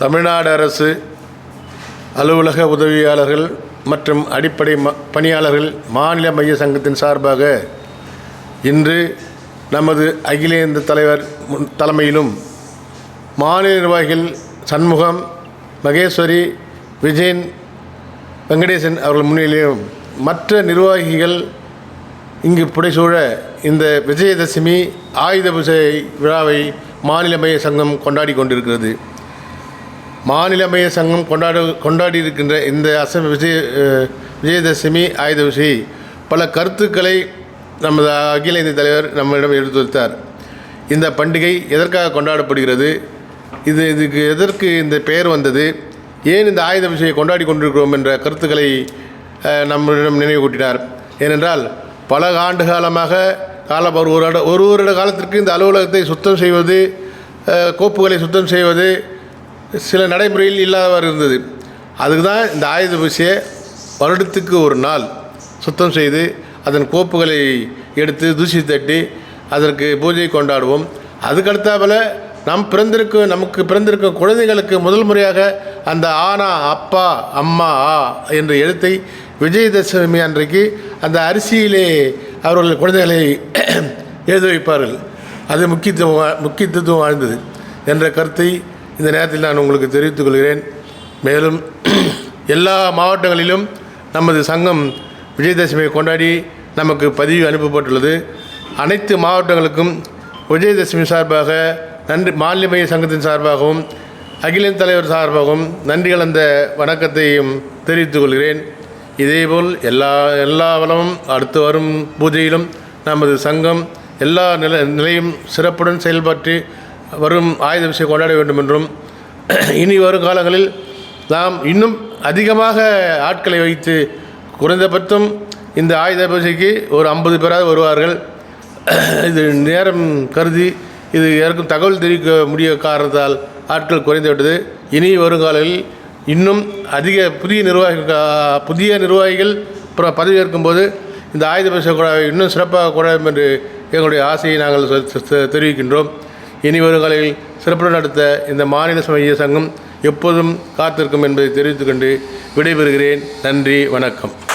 தமிழ்நாடு அரசு அலுவலக உதவியாளர்கள் மற்றும் அடிப்படை ம பணியாளர்கள் மாநில மைய சங்கத்தின் சார்பாக இன்று நமது அகில இந்திய தலைவர் முன் தலைமையிலும் மாநில நிர்வாகிகள் சண்முகம் மகேஸ்வரி விஜயன் வெங்கடேசன் அவர்கள் முன்னிலையும் மற்ற நிர்வாகிகள் இங்கு புடைசூழ இந்த விஜயதசமி ஆயுத பூஜை விழாவை மாநில மைய சங்கம் கொண்டாடி கொண்டிருக்கிறது. மாநில மைய சங்கம் கொண்டாட கொண்டாடி இருக்கின்ற இந்த அச விஜய விஜயதசமி ஆயுத பல கருத்துக்களை நமது அகில இந்திய தலைவர் நம்மிடம் எடுத்துரைத்தார் இந்த பண்டிகை எதற்காக கொண்டாடப்படுகிறது? இது இதுக்கு எதற்கு இந்த பெயர் வந்தது? ஏன் இந்த ஆயுத பூஜையை கொண்டாடி கொண்டிருக்கிறோம் என்ற கருத்துக்களை நம்மிடம் நினைவு கூட்டினார். ஏனென்றால் பல ஆண்டு காலமாக கால ஒரு வருட ஒரு வருட காலத்திற்கு இந்த அலுவலகத்தை சுத்தம் செய்வது கோப்புகளை சுத்தம் செய்வது சில நடைமுறையில் இல்லாதவாறு இருந்தது. அதுக்கு தான் இந்த ஆயுத பூசையை வருடத்துக்கு ஒரு நாள் சுத்தம் செய்து அதன் கோப்புகளை எடுத்து தூசி தட்டி அதற்கு பூஜை கொண்டாடுவோம். அதுக்கடுத்தாப்பில் நம் பிறந்திருக்கும் நமக்கு பிறந்திருக்கும் குழந்தைகளுக்கு முதல் முறையாக அந்த ஆனா அப்பா அம்மா ஆ என்ற எழுத்தை விஜயதசமி அன்றைக்கு அந்த அரிசியிலே அவர்கள் குழந்தைகளை எழுத வைப்பார்கள். அது முக்கியத்துவம் முக்கியத்துவம் வாழ்ந்தது என்ற கருத்தை இந்த நேரத்தில் நான் உங்களுக்கு தெரிவித்துக் கொள்கிறேன். மேலும் எல்லா மாவட்டங்களிலும் நமது சங்கம் விஜயதசமியை கொண்டாடி நமக்கு பதிவு அனுப்பப்பட்டுள்ளது. அனைத்து மாவட்டங்களுக்கும் விஜயதசமி சார்பாக நன்றி மாநில மைய சங்கத்தின் சார்பாகவும் அகில தலைவர் சார்பாகவும் நன்றி கலந்த வணக்கத்தையும் தெரிவித்துக் கொள்கிறேன். இதேபோல் எல்லா எல்லா வளமும் அடுத்து வரும் பூஜையிலும் நமது சங்கம் எல்லா நில நிலையும் சிறப்புடன் செயல்பட்டு வரும் ஆயுத விஷயம் கொண்டாட வேண்டும் என்றும் இனி வரும் காலங்களில் நாம் இன்னும் அதிகமாக ஆட்களை வைத்து குறைந்தபட்சம் இந்த ஆயுத பூஜைக்கு ஒரு ஐம்பது பேராவது வருவார்கள். இது நேரம் கருதி இது யாருக்கும் தகவல் தெரிவிக்க முடிய காரணத்தால் ஆட்கள் குறைந்து விட்டது இனி வருங்காலில் இன்னும் அதிக புதிய நிர்வாகிகள் புதிய நிர்வாகிகள் அப்புறம் பதவியேற்கும் போது இந்த ஆயுத பூஜை கூட இன்னும் சிறப்பாக கூடாது என்று எங்களுடைய ஆசையை நாங்கள் தெரிவிக்கின்றோம். இனி வருங்காலில் சிறப்புடன் நடத்த இந்த மாநில சமய சங்கம் எப்போதும் காத்திருக்கும் என்பதை தெரிவித்துக்கொண்டு விடைபெறுகிறேன். நன்றி வணக்கம்.